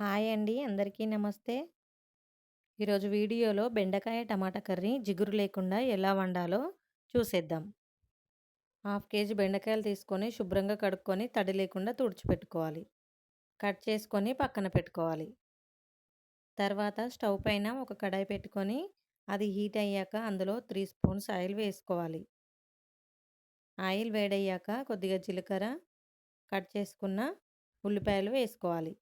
Hi అండి. అందరికీ నమస్తే. ఈరోజు వీడియోలో బెండకాయ టమాటా కర్రీ జిగురు లేకుండా ఎలా వండాలో చూసేద్దాం. హాఫ్ కేజీ బెండకాయలు తీసుకొని శుభ్రంగా కడుక్కొని తడి లేకుండా తుడిచిపెట్టుకోవాలి. కట్ చేసుకొని పక్కన పెట్టుకోవాలి. తర్వాత స్టవ్ పైన ఒక కడాయి పెట్టుకొని అది హీట్ అయ్యాక అందులో త్రీ స్పూన్స్ ఆయిల్ వేసుకోవాలి. ఆయిల్ వేడయ్యాక కొద్దిగా జీలకర్ర, కట్ చేసుకున్న ఉల్లిపాయలు వేసుకోవాలి.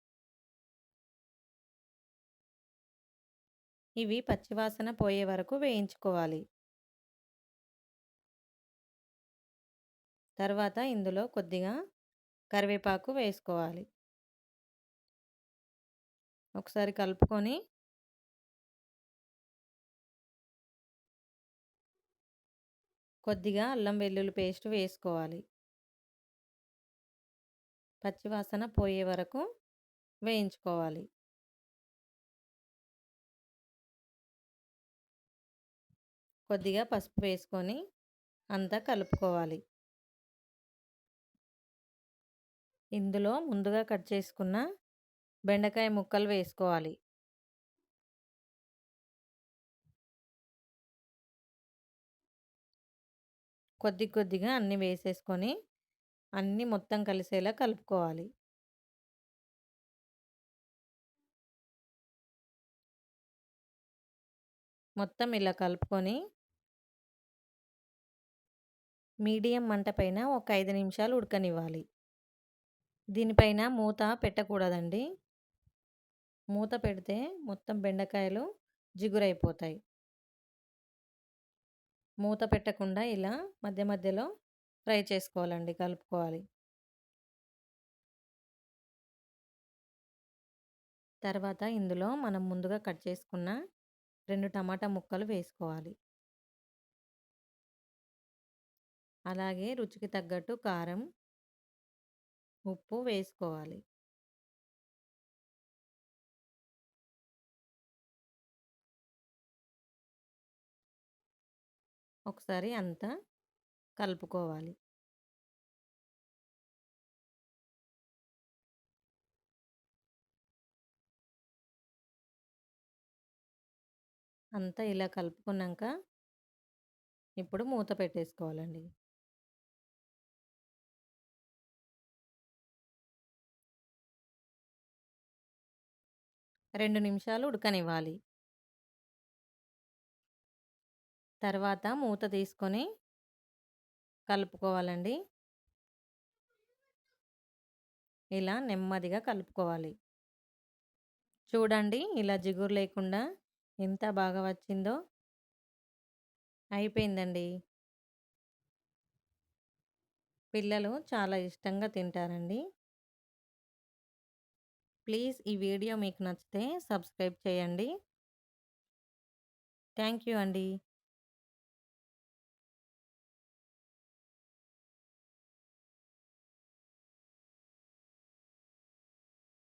ఇవి పచ్చివాసన పోయే వరకు వేయించుకోవాలి. తర్వాత ఇందులో కొద్దిగా కరివేపాకు వేసుకోవాలి. ఒకసారి కలుపుకొని కొద్దిగా అల్లం వెల్లుల్లి పేస్ట్ వేసుకోవాలి. పచ్చివాసన పోయే వరకు వేయించుకోవాలి. కొద్దిగా పసుపు వేసుకొని అంతా కలుపుకోవాలి. ఇందులో ముందుగా కట్ చేసుకున్న బెండకాయ ముక్కలు వేసుకోవాలి. కొద్ది కొద్దిగా అన్నీ వేసేసుకొని అన్నీ మొత్తం కలిసేలా కలుపుకోవాలి. మొత్తం ఇలా కలుపుకొని మీడియం మంట పైన ఒక ఐదు నిమిషాలు ఉడకనివ్వాలి. దీనిపైన మూత పెట్టకూడదండి. మూత పెడితే మొత్తం బెండకాయలు జిగురైపోతాయి. మూత పెట్టకుండా ఇలా మధ్య మధ్యలో ఫ్రై చేసుకోవాలండి. కలుపుకోవాలి. తర్వాత ఇందులో మనం ముందుగా కట్ చేసుకున్న రెండు టమాటా ముక్కలు వేసుకోవాలి. అలాగే రుచికి తగ్గట్టు కారం, ఉప్పు వేసుకోవాలి. ఒకసారి అంతా కలుపుకోవాలి. అంతా ఇలా కలుపుకున్నాక ఇప్పుడు మూత పెట్టేసుకోవాలండి. రెండు నిమిషాలు ఉడకనివ్వాలి. తర్వాత మూత తీసుకొని కలుపుకోవాలండి. ఇలా నెమ్మదిగా కలుపుకోవాలి. చూడండి ఇలా జిగురు లేకుండా ఎంత బాగా వచ్చిందో. అయిపోయిందండి. పిల్లలు చాలా ఇష్టంగా తింటారండి. ప్లీజ్ ఈ వీడియో మీకు నచ్చితే సబ్స్క్రైబ్ చేయండి. థ్యాంక్ యూ అండి.